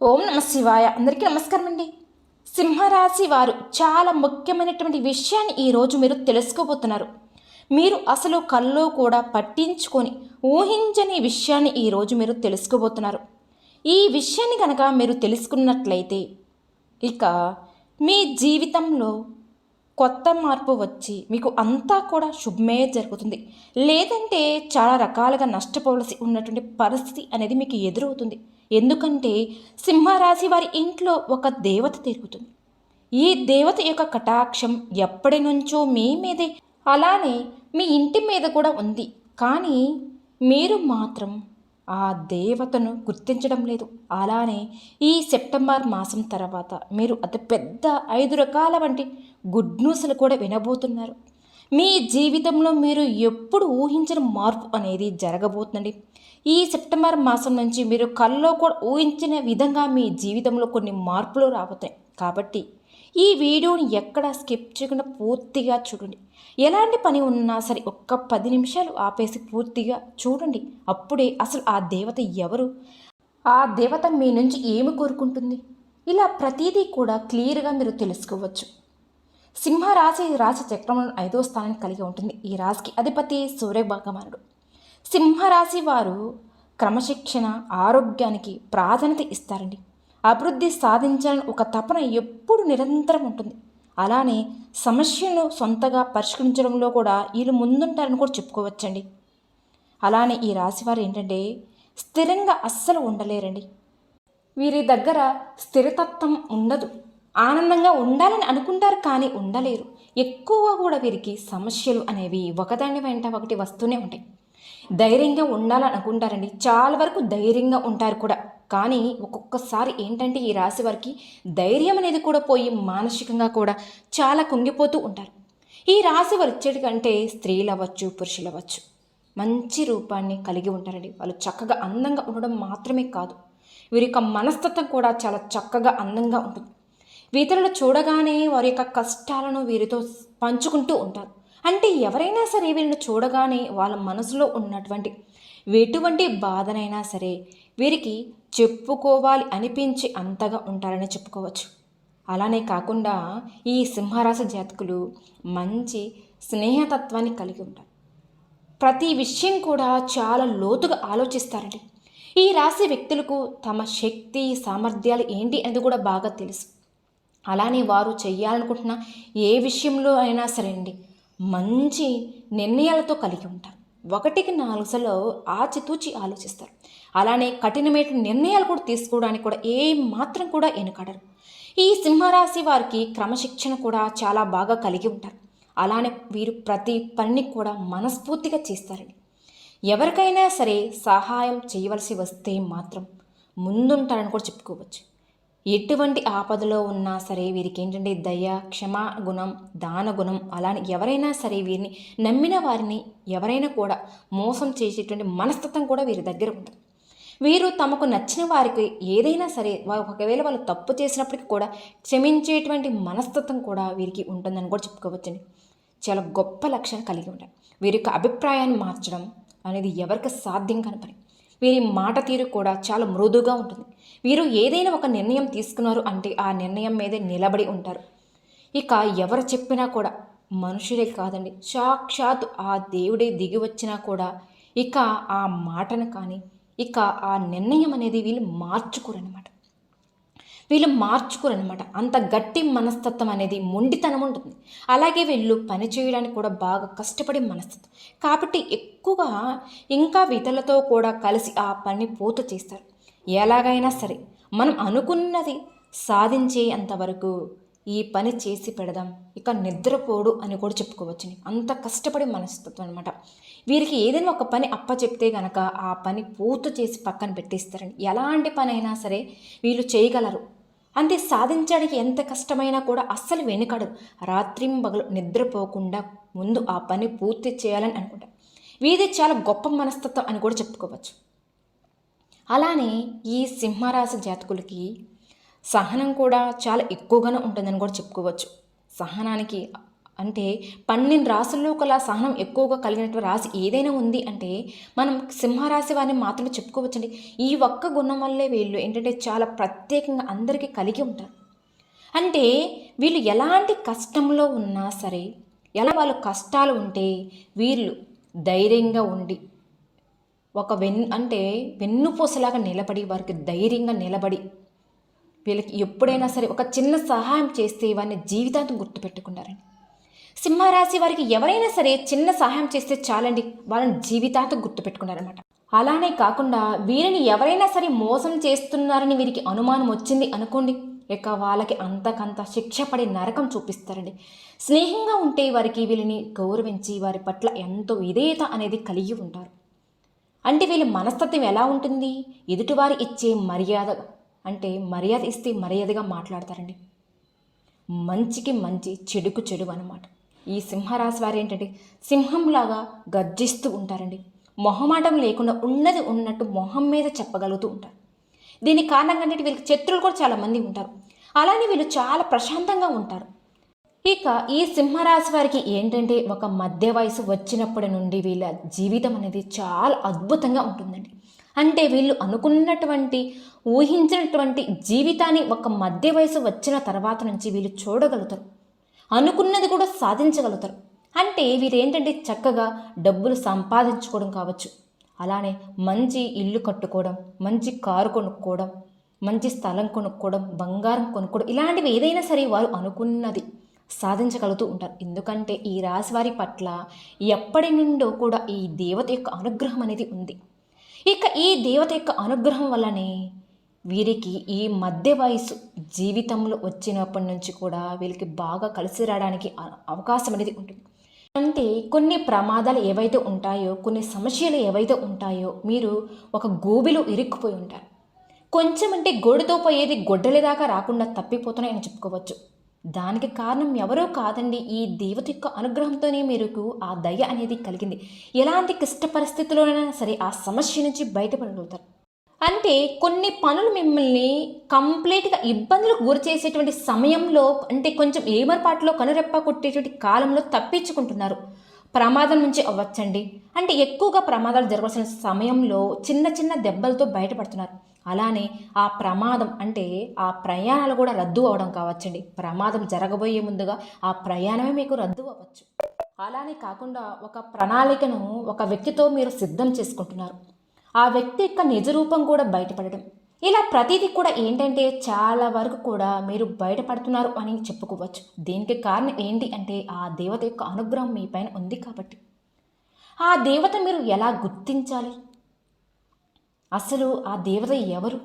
ఓం నమ శివాయ. అందరికీ నమస్కారం అండి. సింహరాశి వారు చాలా ముఖ్యమైనటువంటి విషయాన్ని ఈరోజు మీరు తెలుసుకోబోతున్నారు. మీరు అసలు కళ్ళు కూడా పట్టించుకొని ఊహించని విషయాన్ని ఈరోజు మీరు తెలుసుకోబోతున్నారు. ఈ విషయాన్ని కనుక మీరు తెలుసుకున్నట్లయితే ఇక మీ జీవితంలో కొత్త మార్పు వచ్చి మీకు అంతా కూడా శుభమే జరుగుతుంది. లేదంటే చాలా రకాలుగా నష్టపోవలసి ఉన్నటువంటి పరిస్థితి అనేది మీకు ఎదురవుతుంది. ఎందుకంటే సింహరాశి వారి ఇంట్లో ఒక దేవత తిరుగుతుంది. ఈ దేవత యొక్క కటాక్షం ఎప్పటి నుంచో మీ మీదే. అలానే మీ ఇంటి మీద కూడా ఉంది. కానీ మీరు మాత్రం ఆ దేవతను గుర్తించడం లేదు. అలానే ఈ సెప్టెంబర్ మాసం తర్వాత మీరు అతి పెద్ద ఐదు రకాల వంటి గుడ్ న్యూస్లు కూడా వినబోతున్నారు. మీ జీవితంలో మీరు ఎప్పుడు ఊహించిన మార్పు అనేది జరగబోతుందండి. ఈ సెప్టెంబర్ మాసం నుంచి మీరు కల్లో కూడా ఊహించిన విధంగా మీ జీవితంలో కొన్ని మార్పులు రాబోతాయి కాబట్టి ఈ వీడియోని ఎక్కడ స్కిప్ చేయకుండా పూర్తిగా చూడండి. ఎలాంటి పని ఉన్నా సరే ఒక్క పది నిమిషాలు ఆపేసి పూర్తిగా చూడండి. అప్పుడే అసలు ఆ దేవత ఎవరు? ఆ దేవత మీ నుంచి ఏమి కోరుకుంటుంది? ఇలా ప్రతిదీ కూడా క్లియర్గా మీరు తెలుసుకోవచ్చు. సింహరాశి రాశి చక్రంలో ఐదో స్థానాన్ని కలిగి ఉంటుంది. ఈ రాశికి అధిపతి సూర్య భగవానుడు సింహరాశి వారు క్రమశిక్షణ ఆరోగ్యానికి ప్రాధాన్యత ఇస్తారండి. అభివృద్ధి సాధించాలని ఒక తపన ఎప్పుడు నిరంతరం ఉంటుంది. అలానే సమస్యను సొంతగా పరిష్కరించడంలో కూడా వీళ్ళు ముందుంటారని కూడా చెప్పుకోవచ్చండి. అలానే ఈ రాశివారు ఏంటంటే స్థిరంగా అస్సలు ఉండలేరండి. వీరి దగ్గర స్థిరతత్వం ఉండదు. ఆనందంగా ఉండాలని అనుకుంటారు కానీ ఉండలేరు. ఎక్కువ కూడా వీరికి సమస్యలు అనేవి ఒకదాని వెంట ఒకటి వస్తూనే ఉంటాయి. ధైర్యంగా ఉండాలని అనుకుంటారండి. చాలా వరకు ధైర్యంగా ఉంటారు కూడా. కానీ ఒక్కొక్కసారి ఏంటంటే ఈ రాశి వారికి ధైర్యం అనేది కూడా పోయి మానసికంగా కూడా చాలా కుంగిపోతూ ఉంటారు. ఈ రాశి వారు ఇచ్చేటికంటే స్త్రీలు అవ్వచ్చు పురుషులు అవ్వచ్చు మంచి రూపాన్ని కలిగి ఉంటారండి. వాళ్ళు చక్కగా అందంగా ఉండడం మాత్రమే కాదు. వీరి యొక్క మనస్తత్వం కూడా చాలా చక్కగా అందంగా ఉంటుంది. ఇతరులు చూడగానే వారి యొక్క కష్టాలను వీరితో పంచుకుంటూ ఉంటారు. అంటే ఎవరైనా సరే వీరిని చూడగానే వాళ్ళ మనసులో ఉన్నటువంటి ఎటువంటి బాధనైనా సరే వీరికి చెప్పుకోవాలి అనిపించి అంతగా ఉంటారని చెప్పుకోవచ్చు. అలానే కాకుండా ఈ సింహరాశి జాతకులు మంచి స్నేహతత్వాన్ని కలిగి ఉంటారు. ప్రతి విషయం కూడా చాలా లోతుగా ఆలోచిస్తారండి. ఈ రాశి వ్యక్తులకు తమ శక్తి సామర్థ్యాలు ఏంటి అనేది కూడా బాగా తెలుసు. అలానే వారు చేయాలనుకుంటున్న ఏ విషయంలో అయినా సరే అండి మంచి నిర్ణయాలతో కలిగి ఉంటారు. ఒకటికి నాలుగుసలో ఆచితూచి ఆలోచిస్తారు. అలానే కఠినమైన నిర్ణయాలు కూడా తీసుకోవడానికి కూడా ఏ మాత్రం కూడా వెనుకడరు. ఈ సింహరాశి వారికి క్రమశిక్షణ కూడా చాలా బాగా కలిగి ఉంటారు. అలానే వీరు ప్రతి పనిని కూడా మనస్ఫూర్తిగా చేస్తారండి. ఎవరికైనా సరే సహాయం చేయవలసి వస్తే మాత్రం ముందుంటారని కూడా చెప్పుకోవచ్చు. ఎటువంటి ఆపదలో ఉన్నా సరే వీరికి ఏంటంటే దయ క్షమా గుణం దాన గుణం అలానే ఎవరైనా సరే వీరిని నమ్మిన వారిని ఎవరైనా కూడా మోసం చేసేటువంటి మనస్తత్వం కూడా వీరి దగ్గర ఉంటుంది. వీరు తమకు నచ్చిన వారికి ఏదైనా సరే ఒకవేళ వాళ్ళు తప్పు చేసినప్పటికీ కూడా క్షమించేటువంటి మనస్తత్వం కూడా వీరికి ఉంటుందని కూడా చెప్పుకోవచ్చండి. చాలా గొప్ప లక్షణం కలిగి ఉంటాయి. వీరి యొక్క అభిప్రాయాన్ని మార్చడం అనేది ఎవరికి సాధ్యం కాని పని. వీరి మాట తీరు కూడా చాలా మృదువుగా ఉంటుంది. వీరు ఏదైనా ఒక నిర్ణయం తీసుకున్నారు అంటే ఆ నిర్ణయం మీదే నిలబడి ఉంటారు. ఇక ఎవరు చెప్పినా కూడా మనుషులే కాదండి సాక్షాత్ ఆ దేవుడే దిగి వచ్చినా కూడా ఇక ఆ మాటను కానీ ఇక ఆ నిర్ణయం అనేది వీళ్ళు మార్చుకోరనమాట వీళ్ళు మార్చుకోరనమాట అంత గట్టి మనస్తత్వం అనేది మొండితనం ఉంటుంది. అలాగే వీళ్ళు పని చేయడానికి కూడా బాగా కష్టపడే మనస్తత్వం. కాబట్టి ఎక్కువగా ఇంకా ఇతరులతో కూడా కలిసి ఆ పని పూర్తి చేస్తారు. ఎలాగైనా సరే మనం అనుకున్నది సాధించే అంతవరకు ఈ పని చేసి పెడదాం. ఇక నిద్రపోడు అని కూడా చెప్పుకోవచ్చు అంత కష్టపడి మనస్తత్వం అనమాట వీరికి ఏదైనా ఒక పని అప్ప చెప్తే గనక ఆ పని పూర్తి చేసి పక్కన పెట్టేస్తారండి ఎలాంటి పని అయినా సరే వీళ్ళు చేయగలరు. అంతే సాధించడానికి ఎంత కష్టమైనా కూడా అస్సలు వెనుకడు. రాత్రింబగలు నిద్రపోకుండా ముందు ఆ పని పూర్తి చేయాలని అనుకుంటారు. వీది చాలా గొప్ప మనస్తత్వం అని కూడా చెప్పుకోవచ్చు. అలానే ఈ సింహరాశి జాతకులకి సహనం కూడా చాలా ఎక్కువగానే ఉంటుందని కూడా చెప్పుకోవచ్చు. సహనానికి అంటే పన్నెండు రాసుల్లో కల సహనం ఎక్కువగా కలిగినటువంటి రాశి ఏదైనా ఉంది అంటే మనం సింహరాశి వారిని మాత్రమే చెప్పుకోవచ్చండి. ఈ ఒక్క గుణం వల్లే వీళ్ళు ఏంటంటే చాలా ప్రత్యేకంగా అందరికీ కలిగి ఉంటారు. అంటే వీళ్ళు ఎలాంటి కష్టంలో ఉన్నా సరే ఎలా వాళ్ళు కష్టాలు ఉంటే వీళ్ళు ధైర్యంగా ఉండి ఒక వెన్ అంటే వెన్నుపూసలాగా నిలబడి వారికి ధైర్యంగా నిలబడి వీళ్ళకి ఎప్పుడైనా సరే ఒక చిన్న సహాయం చేస్తే వారిని జీవితాంతం గుర్తుపెట్టుకున్నారని సింహరాశి వారికి ఎవరైనా సరే చిన్న సహాయం చేస్తే చాలండి వాళ్ళని జీవితాంతం గుర్తుపెట్టుకున్నారనమాట అలానే కాకుండా వీరిని ఎవరైనా సరే మోసం చేస్తున్నారని వీరికి అనుమానం వచ్చింది అనుకోండి ఇక వాళ్ళకి అంతకంత శిక్ష పడే నరకం చూపిస్తారండి. స్నేహంగా ఉంటే వారికి వీళ్ళని గౌరవించి వారి పట్ల ఎంతో విధేయత అనేది కలిగి ఉంటారు. అంటే వీళ్ళ మనస్తత్వం ఎలా ఉంటుంది? ఎదుటివారు ఇచ్చే మర్యాద అంటే మర్యాద ఇస్తే మర్యాదగా మాట్లాడతారండి. మంచికి మంచి చెడుకు చెడు అన్నమాట. ఈ సింహరాశి వారు ఏంటంటే సింహంలాగా గర్జిస్తూ ఉంటారండి. మొహమాటం లేకుండా ఉన్నది ఉన్నట్టు మొహం మీద చెప్పగలుగుతూ ఉంటారు. దీనికి కారణంగా అంటే వీళ్ళకి శత్రులు కూడా చాలామంది ఉంటారు. అలానే వీళ్ళు చాలా ప్రశాంతంగా ఉంటారు. ఇక ఈ సింహరాశి వారికి ఏంటంటే ఒక మధ్య వయసు వచ్చినప్పటి నుండి వీళ్ళ జీవితం అనేది చాలా అద్భుతంగా ఉంటుందండి. అంటే వీళ్ళు అనుకున్నటువంటి ఊహించినటువంటి జీవితాన్ని ఒక మధ్య వయసు వచ్చిన తర్వాత నుంచి వీళ్ళు చూడగలుగుతారు. అనుకున్నది కూడా సాధించగలుగుతారు. అంటే వీరు ఏంటంటే చక్కగా డబ్బులు సంపాదించుకోవడం కావచ్చు. అలానే మంచి ఇల్లు కట్టుకోవడం మంచి కారు కొనుక్కోవడం మంచి స్థలం కొనుక్కోవడం బంగారం కొనుక్కోవడం ఇలాంటివి ఏదైనా సరే వారు అనుకున్నది. సాధించగలుగుతూ ఉంటారు. ఎందుకంటే ఈ రాశి వారి పట్ల ఎప్పటి నుండో కూడా ఈ దేవత యొక్క అనుగ్రహం అనేది ఉంది. ఇక ఈ దేవత యొక్క అనుగ్రహం వల్లనే వీరికి ఈ మధ్య వయసు జీవితంలో వచ్చినప్పటి నుంచి కూడా వీళ్ళకి బాగా కలిసి రావడానికి అ- అవకాశం అనేది ఉంటుంది. అంటే కొన్ని ప్రమాదాలు ఏవైతే ఉంటాయో కొన్ని సమస్యలు ఏవైతే ఉంటాయో మీరు ఒక గోబిలో ఇరుక్కుపోయి ఉంటారు. కొంచెం అంటే గోడుతో పోయేది గొడ్డలి దాకా రాకుండా తప్పిపోతున్నాయని చెప్పుకోవచ్చు. దానికి కారణం ఎవరో కాదండి ఈ దేవత యొక్క అనుగ్రహంతోనే మీకు ఆ దయ అనేది కలిగింది. ఎలాంటి క్లిష్ట పరిస్థితుల్లోనైనా సరే ఆ సమస్య నుంచి బయటపడగలుగుతారు. అంటే కొన్ని పనులు మిమ్మల్ని కంప్లీట్గా ఇబ్బందులకు గురి చేసేటువంటి సమయంలో అంటే కొంచెం ఏమరపాటులో కనురెప్ప కొట్టేటువంటి కాలంలో తప్పించుకుంటున్నారు. ప్రమాదం నుంచి అవ్వచ్చండి. అంటే ఎక్కువగా ప్రమాదాలు జరగాల్సిన సమయంలో చిన్న చిన్న దెబ్బలతో బయటపడుతున్నారు. అలానే ఆ ప్రమాదం అంటే ఆ ప్రయాణాలు కూడా రద్దు అవడం కావచ్చండి. ప్రమాదం జరగబోయే ముందుగా ఆ ప్రయాణమే మీకు రద్దు అవ్వచ్చు. అలానే కాకుండా ఒక ప్రణాళికను ఒక వ్యక్తితో మీరు సిద్ధం చేసుకుంటున్నారు. ఆ వ్యక్తి యొక్క నిజ రూపం కూడా బయటపడడం. ఇలా ప్రతిదీ కూడా ఏంటంటే చాలా వరకు కూడా మీరు బయటపడుతున్నారు అని చెప్పుకోవచ్చు. దీనికి కారణం ఏంటి అంటే ఆ దేవత యొక్క అనుగ్రహం మీ పైన ఉంది కాబట్టి. ఆ దేవత మీరు ఎలా గుర్తించాలి? అసలు ఆ దేవత ఎవరు?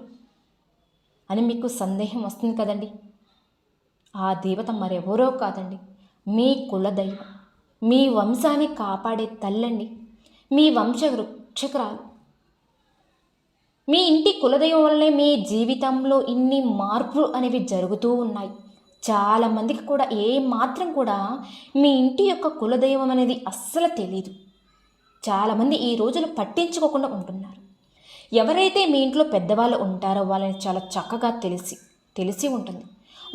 అని మీకు సందేహం వస్తుంది కదండి. ఆ దేవత మరెవరో కాదండి. మీ కులదైవం. మీ వంశాన్ని కాపాడే తల్లండి. మీ వంశ వృక్షకురాలు. మీ ఇంటి కులదైవం వల్లే మీ జీవితంలో ఇన్ని మార్పులు అనేవి జరుగుతూ ఉన్నాయి. చాలామందికి కూడా ఏ మాత్రం కూడా మీ ఇంటి యొక్క కులదైవం అనేది అస్సలు తెలీదు. చాలామంది ఈ రోజులు పట్టించుకోకుండా ఉంటున్నారు. ఎవరైతే మీ ఇంట్లో పెద్దవాళ్ళు ఉంటారో వాళ్ళని చాలా చక్కగా తెలిసి తెలిసి ఉంటుంది.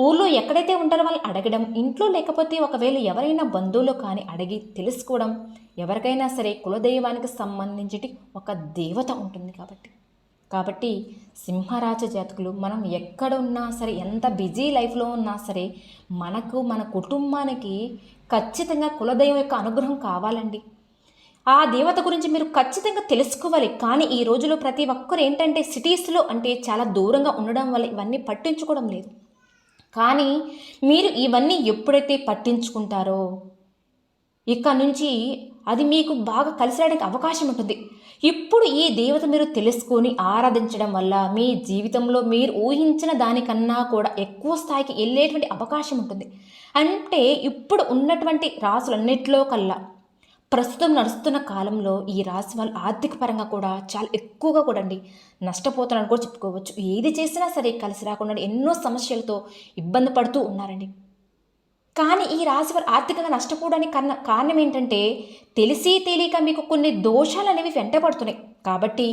ఊళ్ళో ఎక్కడైతే ఉంటారో వాళ్ళని అడగడం ఇంట్లో లేకపోతే ఒకవేళ ఎవరైనా బంధువులు కానీ అడిగి తెలుసుకోవడం ఎవరికైనా సరే కులదైవానికి సంబంధించి ఒక దేవత ఉంటుంది కాబట్టి. కాబట్టి సింహరాజ జాతకులు మనం ఎక్కడ ఉన్నా సరే ఎంత బిజీ లైఫ్లో ఉన్నా సరే మనకు మన కుటుంబానికి ఖచ్చితంగా కులదైవం యొక్క అనుగ్రహం కావాలండి. ఆ దేవత గురించి మీరు ఖచ్చితంగా తెలుసుకోవాలి. కానీ ఈ రోజులో ప్రతి ఒక్కరు ఏంటంటే సిటీస్లో అంటే చాలా దూరంగా ఉండడం వల్ల ఇవన్నీ పట్టించుకోవడం లేదు. కానీ మీరు ఇవన్నీ ఎప్పుడైతే పట్టించుకుంటారో ఇక నుంచి అది మీకు బాగా కలిసి అవకాశం ఉంటుంది. ఇప్పుడు ఈ దేవత మీరు తెలుసుకొని ఆరాధించడం వల్ల మీ జీవితంలో మీరు ఊహించిన దానికన్నా కూడా ఎక్కువ స్థాయికి వెళ్ళేటువంటి అవకాశం ఉంటుంది. అంటే ఇప్పుడు ఉన్నటువంటి రాసులన్నిటిలో కల్లా ప్రస్తుతం నడుస్తున్న కాలంలో ఈ రాశి వాళ్ళు ఆర్థిక పరంగా కూడా చాలా ఎక్కువగా కూడా అండి నష్టపోతున్నారని కూడా చెప్పుకోవచ్చు. ఏది చేసినా సరే కలిసి రాకుండా ఎన్నో సమస్యలతో ఇబ్బంది పడుతూ ఉన్నారండి. కానీ ఈ రాశి వారు ఆర్థికంగా నష్టపోవడానికి కారణం కారణం ఏంటంటే తెలిసి తెలియక మీకు కొన్ని దోషాలు అనేవి వెంటబడుతున్నాయి. కాబట్టి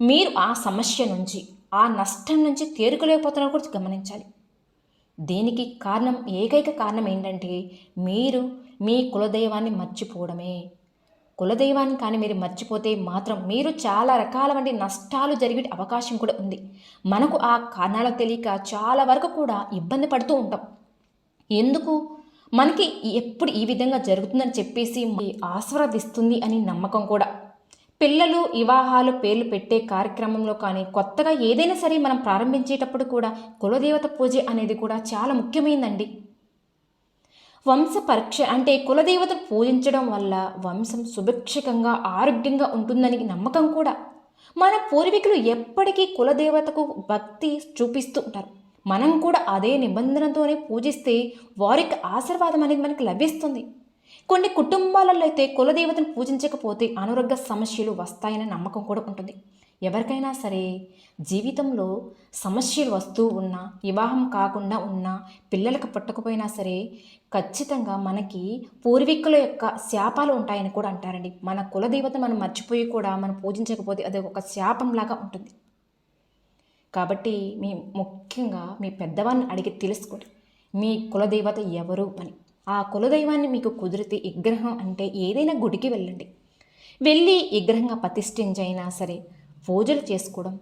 మీరు ఆ సమస్య నుంచి ఆ నష్టం నుంచి తేరుకోలేకపోతున్నారు కూడా గమనించాలి. దీనికి కారణం ఏకైక కారణం ఏంటంటే మీరు మీ కులదైవాన్ని మర్చిపోవడమే. కులదైవాన్ని కానీ మీరు మర్చిపోతే మాత్రం మీరు చాలా రకాల వంటి నష్టాలు జరిగే అవకాశం కూడా ఉంది. మనకు ఆ కారణాలు తెలియక చాలా వరకు కూడా ఇబ్బంది పడుతూ ఉంటాం. ఎందుకు? మనకి ఎప్పుడు ఈ విధంగా జరుగుతుందని చెప్పేసి ఆస్వాదిస్తుంది అని నమ్మకం కూడా. పిల్లలు వివాహాలు పేర్లు పెట్టే కార్యక్రమంలో కానీ కొత్తగా ఏదైనా సరే మనం ప్రారంభించేటప్పుడు కూడా కులదేవత పూజ అనేది కూడా చాలా ముఖ్యమైందండి. వంశ పరీక్ష అంటే కులదేవతను పూజించడం వల్ల వంశం సుభిక్షకంగా ఆరోగ్యంగా ఉంటుందని నమ్మకం కూడా. మన పూర్వీకులు ఎప్పటికీ కులదేవతకు భక్తి చూపిస్తూ ఉంటారు మనం కూడా అదే నిబంధనతోనే పూజిస్తే వారికి ఆశీర్వాదం అనేది మనకి లభిస్తుంది. కొన్ని కుటుంబాలలో అయితే కులదేవతను పూజించకపోతే అనారోగ్య సమస్యలు వస్తాయనే నమ్మకం కూడా ఉంటుంది. ఎవరికైనా సరే జీవితంలో సమస్యలు వస్తూ ఉన్నా వివాహం కాకుండా ఉన్నా పిల్లలకు పుట్టకపోయినా సరే ఖచ్చితంగా మనకి పూర్వీకుల యొక్క శాపాలు ఉంటాయని కూడా అంటారండి. మన కులదేవత మనం మర్చిపోయి కూడా మనం పూజించకపోతే అది ఒక శాపంలాగా ఉంటుంది. కాబట్టి మీ ముఖ్యంగా మీ పెద్దవాళ్ళని అడిగి తెలుసుకోండి. మీ కులదేవత ఎవరు అని. ఆ కులదైవాన్ని మీకు కుదిరితే విగ్రహం అంటే ఏదైనా గుడికి వెళ్ళండి. వెళ్ళి విగ్రహంగా ప్రతిష్ఠించైనా సరే పూజలు చేసుకోవడం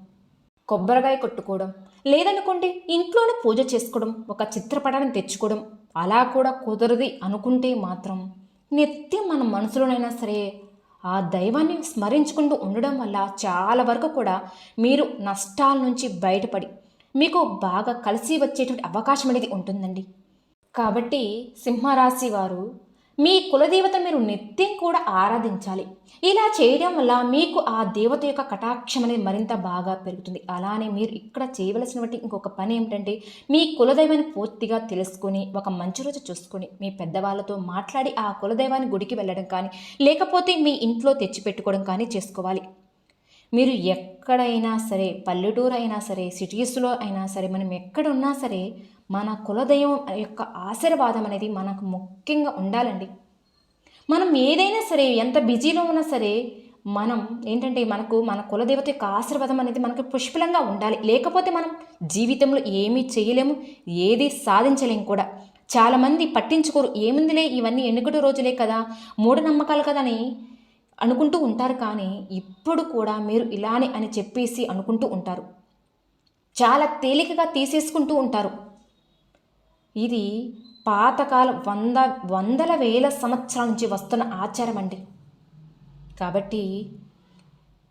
కొబ్బరికాయ కొట్టుకోవడం లేదనుకోండి ఇంట్లోనే పూజ చేసుకోవడం ఒక చిత్రపటాన్ని తెచ్చుకోవడం అలా కూడా కుదరది అనుకుంటే మాత్రం నిత్యం మన మనసులోనైనా సరే ఆ దైవాన్ని స్మరించుకుంటూ ఉండడం వల్ల చాలా వరకు కూడా మీరు నష్టాల నుంచి బయటపడి మీకు బాగా కలిసి వచ్చేటువంటి అవకాశం అనేది ఉంటుందండి. కాబట్టి సింహరాశి వారు మీ కులదేవత మీరు నిత్యం కూడా ఆరాధించాలి. ఇలా చేయడం వల్ల మీకు ఆ దేవత యొక్క కటాక్షం అనేది మరింత బాగా పెరుగుతుంది. అలానే మీరు ఇక్కడ చేయవలసినటువంటి ఇంకొక పని ఏమిటంటే మీ కులదైవాన్ని పూర్తిగా తెలుసుకొని ఒక మంచి రోజు చూసుకొని మీ పెద్దవాళ్ళతో మాట్లాడి ఆ కులదైవాన్ని గుడికి వెళ్ళడం కానీ లేకపోతే మీ ఇంట్లో తెచ్చిపెట్టుకోవడం కానీ చేసుకోవాలి. మీరు ఎక్కడైనా సరే పల్లెటూరు అయినా సరే సిటీస్లో అయినా సరే మనం ఎక్కడున్నా సరే మన కులదైవం యొక్క ఆశీర్వాదం అనేది మనకు ముఖ్యంగా ఉండాలండి. మనం ఏదైనా సరే ఎంత బిజీలో ఉన్నా సరే మనం ఏంటంటే మనకు మన కులదేవత యొక్క ఆశీర్వాదం అనేది మనకు పుష్పలంగా ఉండాలి. లేకపోతే మనం జీవితంలో ఏమీ చేయలేము ఏది సాధించలేము కూడా. చాలామంది పట్టించుకోరు ఏముందిలే ఇవన్నీ ఎన్నికటి రోజులే కదా మూఢనమ్మకాలు కదా అని అనుకుంటూ ఉంటారు కానీ ఇప్పుడు కూడా మీరు ఇలానే అని చెప్పేసి అనుకుంటూ ఉంటారు. చాలా తేలికగా తీసేసుకుంటూ ఉంటారు. ఇది పాతకాలం వంద వందల వేల సంవత్సరాల నుంచి వస్తున్న ఆచారం అండి. కాబట్టి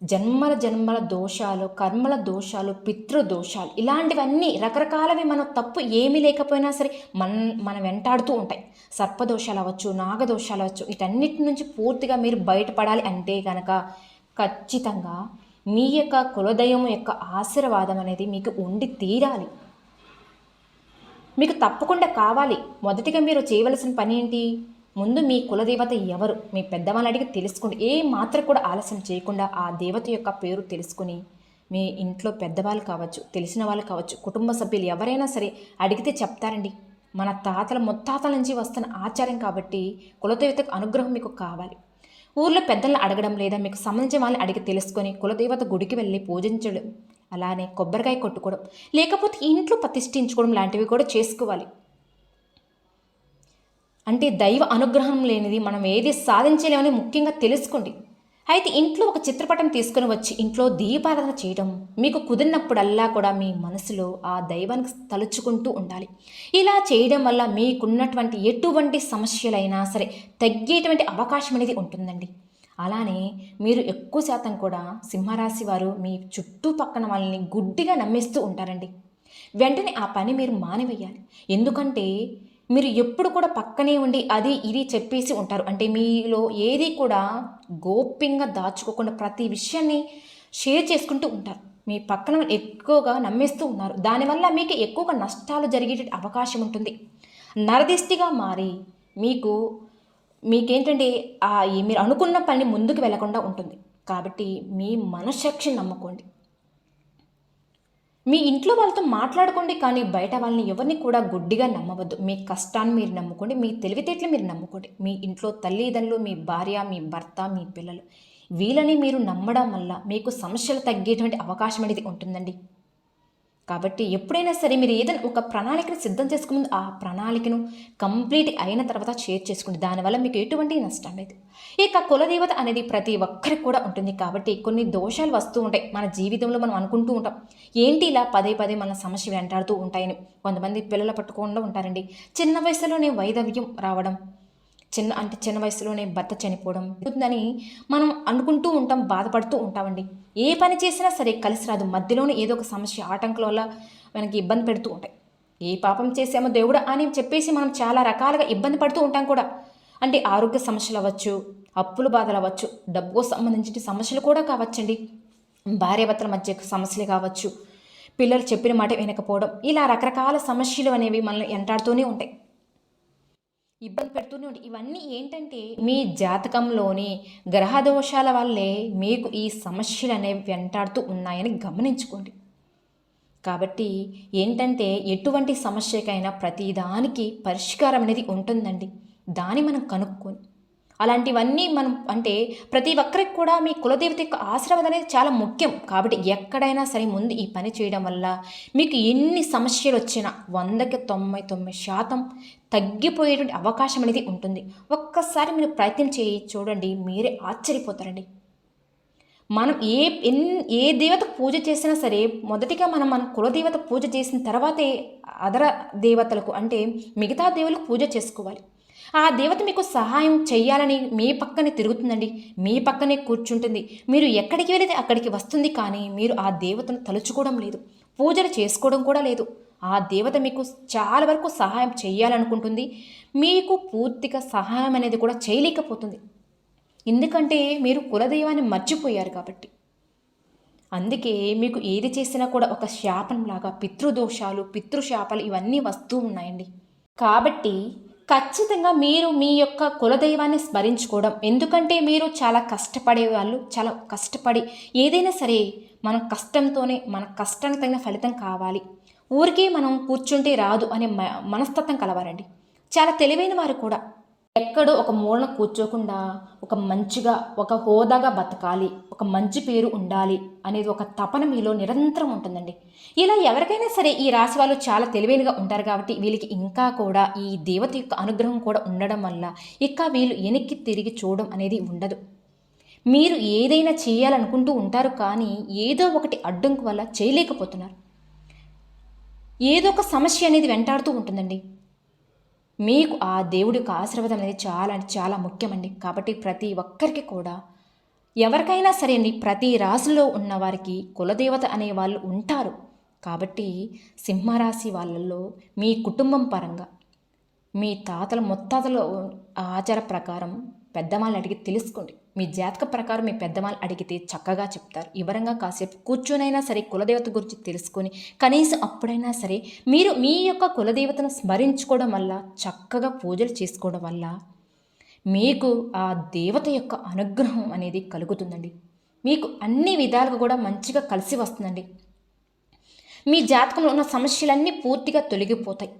జన్మల జన్మల దోషాలు కర్మల దోషాలు పితృ దోషాలు ఇలాంటివన్నీ రకరకాలవి మనం తప్పు ఏమీ లేకపోయినా సరే మన మన వెంటాడుతూ ఉంటాయి. సర్పదోషాలు అవ్వచ్చు నాగదోషాలు అవ్వచ్చు వీటన్నిటి నుంచి పూర్తిగా మీరు బయటపడాలి అంటే కనుక ఖచ్చితంగా మీ యొక్క కులదయం యొక్క ఆశీర్వాదం అనేది మీకు ఉండి తీరాలి. మీకు తప్పకుండా కావాలి. మొదటిగా మీరు చేయవలసిన పని ఏంటి? ముందు మీ కులదేవత ఎవరు? మీ పెద్దవాళ్ళని అడిగి తెలుసుకోండి. ఏ మాత్రం కూడా ఆలస్యం చేయకుండా ఆ దేవత యొక్క పేరు తెలుసుకుని మీ ఇంట్లో పెద్దవాళ్ళు కావచ్చు తెలిసిన వాళ్ళు కావచ్చు కుటుంబ సభ్యులు ఎవరైనా సరే అడిగితే చెప్తారండి. మన తాతల ముత్తాతల నుంచి వస్తున్న ఆచారం కాబట్టి కులదేవతకు అనుగ్రహం మీకు కావాలి. ఊర్లో పెద్దలను అడగడం లేదా మీకు సంబంధించిన వాళ్ళని అడిగి తెలుసుకొని కులదేవత గుడికి వెళ్ళి పూజించడం అలానే కొబ్బరికాయ కొట్టుకోవడం లేకపోతే ఇంట్లో ప్రతిష్ఠించుకోవడం లాంటివి కూడా చేసుకోవాలి. అంటే దైవ అనుగ్రహం లేనిది మనం ఏది సాధించలేమని ముఖ్యంగా తెలుసుకోండి. అయితే ఇంట్లో ఒక చిత్రపటం తీసుకుని వచ్చి ఇంట్లో దీపారాధన చేయడం మీకు కుదిరినప్పుడల్లా కూడా మీ మనసులో ఆ దైవానికి తలుచుకుంటూ ఉండాలి. ఇలా చేయడం వల్ల మీకున్నటువంటి ఎటువంటి సమస్యలైనా సరే తగ్గేటువంటి అవకాశం అనేది ఉంటుందండి. అలానే మీరు ఎక్కువ శాతం కూడా సింహరాశి వారు మీ చుట్టుపక్కన వాళ్ళని గుడ్డిగా నమ్మేస్తూ ఉంటారండి. వెంటనే ఆ పని మీరు మానివేయాలి. ఎందుకంటే మీరు ఎప్పుడు కూడా పక్కనే ఉండి అది ఇది చెప్పేసి ఉంటారు. అంటే మీలో ఏది కూడా గోప్యంగా దాచుకోకుండా ప్రతి విషయాన్ని షేర్ చేసుకుంటూ ఉంటారు. మీ పక్కన ఎక్కువగా నమ్మేస్తూ ఉన్నారు. దానివల్ల మీకు ఎక్కువగా నష్టాలు జరిగే అవకాశం ఉంటుంది. నరదిష్టిగా మారి మీకు మీకేంటంటే ఆ మీరు అనుకున్న పని ముందుకు వెళ్ళకుండా ఉంటుంది. కాబట్టి మీ మనశక్తిని నమ్ముకోండి. మీ ఇంట్లో వాళ్ళతో మాట్లాడుకోండి కానీ బయట వాళ్ళని ఎవరిని కూడా గుడ్డిగా నమ్మవద్దు. మీ కష్టాన్ని మీరు నమ్ముకోండి మీ తెలివితేటలు మీరు నమ్ముకోండి. మీ ఇంట్లో తల్లిదండ్రులు మీ భార్య మీ భర్త మీ పిల్లలు వీళ్ళని మీరు నమ్మడం వల్ల మీకు సమస్యలు తగ్గేటువంటి అవకాశం అనేది ఉంటుందండి. కాబట్టి ఎప్పుడైనా సరే మీరు ఏదైనా ఒక ప్రణాళికను సిద్ధం చేసుకుని ఆ ప్రణాళికను కంప్లీట్ అయిన తర్వాత షేర్ చేసుకోండి దానివల్ల మీకు ఎటువంటి నష్టం లేదు. ఇక కులదేవత అనేది ప్రతి ఒక్కరికి కూడా ఉంటుంది కాబట్టి కొన్ని దోషాలు వస్తూ ఉంటాయి. మన జీవితంలో మనం అనుకుంటూ ఉంటాం. ఏంటి ఇలా పదే పదే మన సమస్య వెంటాడుతూ ఉంటాయని? కొంతమంది పిల్లలు పట్టుకోకుండా ఉంటారండి. చిన్న వయసులోనే వైదవ్యం రావడం చిన్న అంటే చిన్న వయసులోనే భర్త చనిపోవడం ఉందని మనం అనుకుంటూ ఉంటాం బాధపడుతూ ఉంటామండి. ఏ పని చేసినా సరే కలిసి రాదు. మధ్యలోనే ఏదో ఒక సమస్య ఆటంకుల వల్ల మనకి ఇబ్బంది పెడుతూ ఉంటాయి. ఏ పాపం చేసామో దేవుడు అని చెప్పేసి మనం చాలా రకాలుగా ఇబ్బంది పడుతూ ఉంటాం కూడా. అంటే ఆరోగ్య సమస్యలు అవ్వచ్చు అప్పుల బాధలు అవ్వచ్చు డబ్బుకు సంబంధించిన సమస్యలు కూడా కావచ్చండి. భార్యాభర్తల మధ్య సమస్యలు కావచ్చు పిల్లలు చెప్పిన మాట వినకపోవడం ఇలా రకరకాల సమస్యలు అనేవి మనల్ని ఎంటాడుతూనే ఉంటాయి. ఇబ్బంది పెడుతూనే ఉంటాయి ఇవన్నీ ఏంటంటే మీ జాతకంలోని గ్రహ దోషాల వల్లే మీకు ఈ సమస్యలు అనేవి వెంటాడుతూ ఉన్నాయని గమనించుకోండి. కాబట్టి ఏంటంటే ఎటువంటి సమస్యకైనా ప్రతిదానికి పరిష్కారం అనేది ఉంటుందండి. దాన్ని మనం కనుక్కొని అలాంటివన్నీ మనం అంటే ప్రతి ఒక్కరికి కూడా మీ కులదేవత యొక్క ఆశీర్వాదం అనేది చాలా ముఖ్యం. కాబట్టి ఎక్కడైనా సరే ముందు ఈ పని చేయడం వల్ల మీకు ఎన్ని సమస్యలు వచ్చినా వందకి తొంభై తొమ్మిది శాతం తగ్గిపోయేటువంటి అవకాశం అనేది ఉంటుంది. ఒక్కసారి మీరు ప్రయత్నం చేయి చూడండి మీరే ఆశ్చర్యపోతారండి. మనం ఏ ఎన్ ఏ దేవత పూజ చేసినా సరే మొదటిగా మనం మన కులదేవత పూజ చేసిన తర్వాతే అదర దేవతలకు అంటే మిగతా దేవులకు పూజ చేసుకోవాలి. ఆ దేవత మీకు సహాయం చేయాలని మీ పక్కనే తిరుగుతుందండి. మీ పక్కనే కూర్చుంటుంది. మీరు ఎక్కడికి వెళితే అక్కడికి వస్తుంది కానీ మీరు ఆ దేవతను తలుచుకోవడం లేదు. పూజలు చేసుకోవడం కూడా లేదు. ఆ దేవత మీకు చాలా వరకు సహాయం చేయాలనుకుంటుంది మీకు పూర్తిగా సహాయం అనేది కూడా చేయలేకపోతుంది. ఎందుకంటే మీరు కులదైవాన్ని మర్చిపోయారు కాబట్టి. అందుకే మీకు ఏది చేసినా కూడా ఒక శాపంలాగా పితృదోషాలు పితృశాపాలు ఇవన్నీ వస్తూ ఉన్నాయండి. కాబట్టి ఖచ్చితంగా మీరు మీ యొక్క కులదైవాన్ని స్మరించుకోవడం. ఎందుకంటే మీరు చాలా కష్టపడే వాళ్ళు చాలా కష్టపడి ఏదైనా సరే మన కష్టంతోనే మన కష్టానికి తగిన ఫలితం కావాలి. ఊరికే మనం కూర్చుంటే రాదు అనే మనస్తత్వం కలవారండి. చాలా తెలివైన వారు కూడా ఎక్కడో ఒక మూలన కూర్చోకుండా ఒక మంచిగా ఒక హోదాగా బతకాలి ఒక మంచి పేరు ఉండాలి అనేది ఒక తపన మీలో నిరంతరం ఉంటుందండి. ఇలా ఎవరికైనా సరే ఈ రాశి వాళ్ళు చాలా తెలివైనగా ఉంటారు కాబట్టి వీళ్ళకి ఇంకా కూడా ఈ దేవత యొక్క అనుగ్రహం కూడా ఉండడం వల్ల ఇంకా వీళ్ళు వెనక్కి తిరిగి చూడడం అనేది ఉండదు. మీరు ఏదైనా చేయాలనుకుంటూ ఉంటారు కానీ ఏదో ఒకటి అడ్డంకు వల్ల చేయలేకపోతున్నారు. ఏదో ఒక సమస్య అనేది వెంటాడుతూ ఉంటుందండి. మీకు ఆ దేవుడి యొక్క ఆశీర్వాదం అనేది చాలా అంటే చాలా ముఖ్యమండి. కాబట్టి ప్రతి ఒక్కరికి కూడా ఎవరికైనా సరే అండి ప్రతి రాశిలో ఉన్న వారికి కులదేవత అనే వాళ్ళు ఉంటారు. కాబట్టి సింహరాశి వాళ్ళల్లో మీ కుటుంబం పరంగా మీ తాతల ముత్తాతల ఆచార ప్రకారం పెద్దవాళ్ళని అడిగి తెలుసుకోండి. మీ జాతక ప్రకారం మీ పెద్దవాళ్ళు అడిగితే చక్కగా చెప్తారు. వివరంగా కాసేపు కూర్చొనైనా సరే కులదేవత గురించి తెలుసుకొని కనీసం అప్పుడైనా సరే మీరు మీ యొక్క కులదేవతను స్మరించుకోవడం వల్ల చక్కగా పూజలు చేసుకోవడం వల్ల మీకు ఆ దేవత యొక్క అనుగ్రహం అనేది కలుగుతుందండి. మీకు అన్ని విధాలుగా కూడా మంచిగా కలిసి వస్తుందండి. మీ జాతకంలో ఉన్న సమస్యలన్నీ పూర్తిగా తొలగిపోతాయి.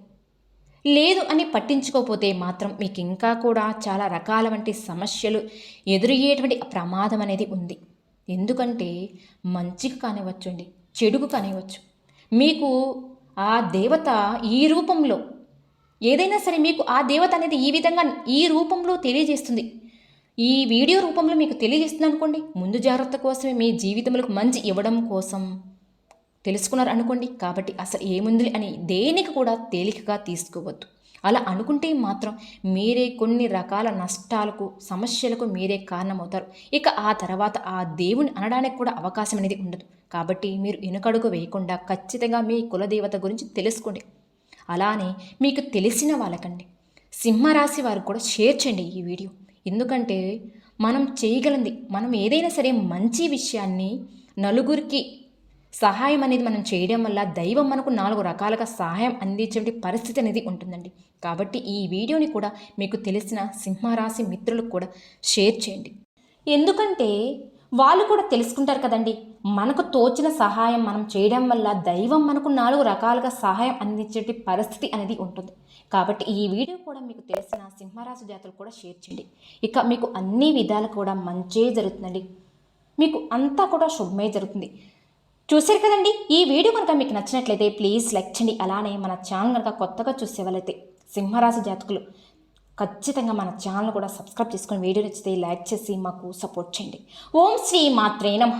లేదు అని పట్టించుకోకపోతే మాత్రం మీకు ఇంకా కూడా చాలా రకాల వంటి సమస్యలు ఎదురయ్యేటువంటి ప్రమాదం అనేది ఉంది. ఎందుకంటే మంచికి కానివ్వచ్చు అండి చెడుకు కానివ్వచ్చు. మీకు ఆ దేవత ఈ రూపంలో ఏదైనా సరే మీకు ఆ దేవత అనేది ఈ విధంగా ఈ రూపంలో తెలియజేస్తుంది. ఈ వీడియో రూపంలో మీకు తెలియజేస్తుంది అనుకోండి ముందు జాగ్రత్త కోసమే మీ జీవితంలో మంచి ఇవ్వడం కోసం తెలుసుకున్నారు అనుకోండి కాబట్టి అసలు ఏముంది అని దేనికి కూడా తేలికగా తీసుకోవద్దు. అలా అనుకుంటే మాత్రం మీరే కొన్ని రకాల నష్టాలకు సమస్యలకు మీరే కారణమవుతారు. ఇక ఆ తర్వాత ఆ దేవుని అనడానికి కూడా అవకాశం అనేది ఉండదు. కాబట్టి మీరు వెనుకడుగు వేయకుండా ఖచ్చితంగా మీ కులదేవత గురించి తెలుసుకోండి. అలానే మీకు తెలిసిన వాళ్ళకండి. సింహరాశి వారికి కూడా షేర్ చేయండి ఈ వీడియో. ఎందుకంటే మనం చేయగలంది మనం ఏదైనా సరే మంచి విషయాన్ని నలుగురికి సహాయం అనేది మనం చేయడం వల్ల దైవం మనకు నాలుగు రకాలుగా సహాయం అందించే పరిస్థితి అనేది ఉంటుందండి. కాబట్టి ఈ వీడియోని కూడా మీకు తెలిసిన సింహరాశి మిత్రులకు కూడా షేర్ చేయండి. ఎందుకంటే వాళ్ళు కూడా తెలుసుకుంటారు కదండి మనకు తోచిన సహాయం మనం చేయడం వల్ల దైవం మనకు నాలుగు రకాలుగా సహాయం అందించే పరిస్థితి అనేది ఉంటుంది. కాబట్టి ఈ వీడియో కూడా మీకు తెలిసిన సింహరాశి జాతులు కూడా షేర్ చేయండి. ఇక మీకు అన్ని విధాలు కూడా మంచే జరుగుతుందండి. మీకు అంతా కూడా శుభమే జరుగుతుంది. చూశారు కదండి? ఈ వీడియో కనుక మీకు నచ్చినట్లయితే ప్లీజ్ లైక్ చేయండి. అలానే మన ఛానల్ కనుక కొత్తగా చూసే వాళ్ళైతే సింహరాశి జాతకులు ఖచ్చితంగా మన ఛానల్ కూడా సబ్స్క్రైబ్ చేసుకొని వీడియో నచ్చితే లైక్ చేసి మాకు సపోర్ట్ చేయండి. ఓం శ్రీ మాత్రే నమ.